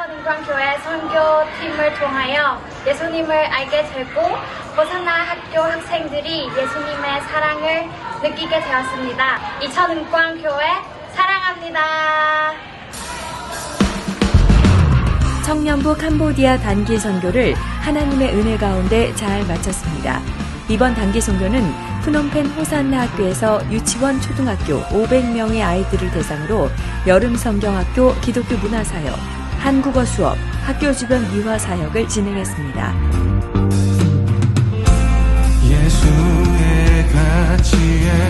이천인광교회 선교팀을 통하여 예수님을 알게 되고 호산나 학교 학생들이 예수님의 사랑을 느끼게 되었습니다. 이천인광교회 사랑합니다. 청년부 캄보디아 단기 선교를 하나님의 은혜 가운데 잘 마쳤습니다. 이번 단기 선교는 프놈펜 호산나 학교에서 유치원 초등학교 500명의 아이들을 대상으로 여름 성경학교 기독교 문화 사역, 한국어 수업, 학교 주변 미화 사역을 진행했습니다. 예수의 가치에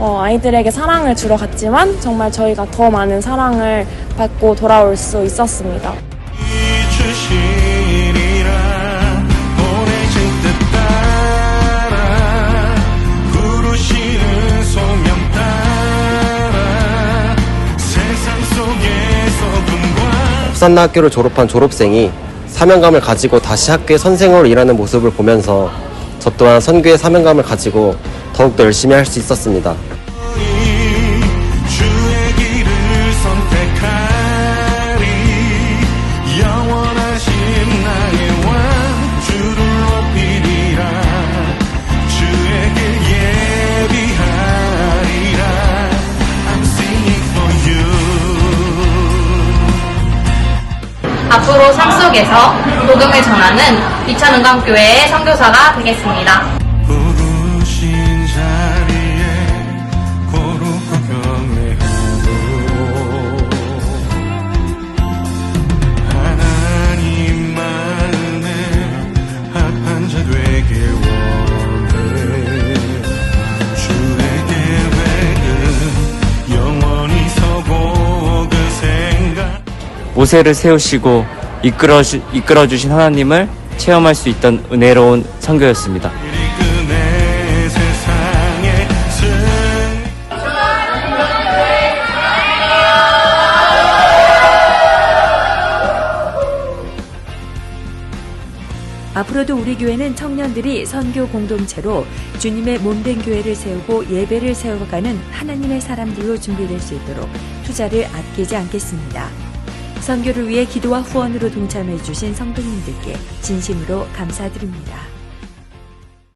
어, 아이들에게 사랑을 주러 갔지만 정말 저희가 더 많은 사랑을 받고 돌아올 수 있었습니다. 주시리라 보내신 뜻 따라 부르시는 소명 따라 세상 속에서 분과 산나 학교를 졸업한 졸업생이 사명감을 가지고 다시 학교의 선생으로 일하는 모습을 보면서 저 또한 선교의 사명감을 가지고 더욱더 열심히 할 수 있었습니다. 앞으로 삶 속에서 복음을 전하는 이천은광교회의 선교사가 되겠습니다. 모세를 세우시고 이끌어, 주, 이끌어 주신 하나님을 체험할 수 있던 은혜로운 선교였습니다. 앞으로도 우리 교회는 청년들이 선교 공동체로 주님의 몸된 교회를 세우고 예배를 세워가는 하나님의 사람들로 준비될 수 있도록 투자를 아끼지 않겠습니다. 선교를 위해 기도와 후원으로 동참해 주신 성도님들께 진심으로 감사드립니다.